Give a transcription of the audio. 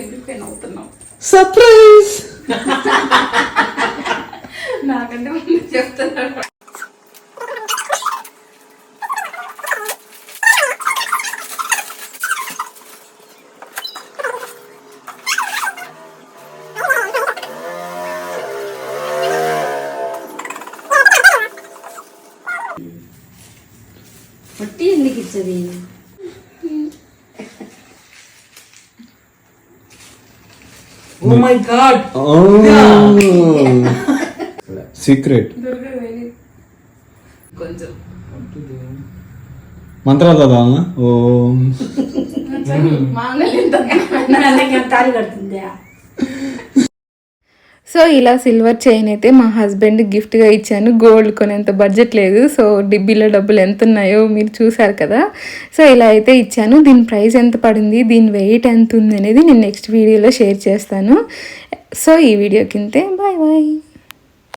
ఎందుకు నవ్వుతున్నావు సర్ప్రైజ్ నాకంటే ముందు చెప్తున్నాడు. పట్టి ఎందుకు ఇచ్చది? ఓ మై గాడ్ సీక్రెట్ కొంచెం. మంత్రాలు చదవాలనా ఓం. మాంగళ్యం తాళి కడుతుందా సో ఇలా సిల్వర్ చైన్ అయితే మా హస్బెండ్ గిఫ్ట్గా ఇచ్చాను. గోల్డ్ కొనేంత బడ్జెట్ లేదు. సో డిబ్బీలో డబ్బులు ఎంత ఉన్నాయో మీరు చూసారు కదా. సో ఇలా అయితే ఇచ్చాను. దీని ప్రైస్ ఎంత పడింది? దీని వెయిట్ ఎంత ఉంది అనేది నేను నెక్స్ట్ వీడియోలో షేర్ చేస్తాను. సో ఈ వీడియో కింతే బాయ్ బాయ్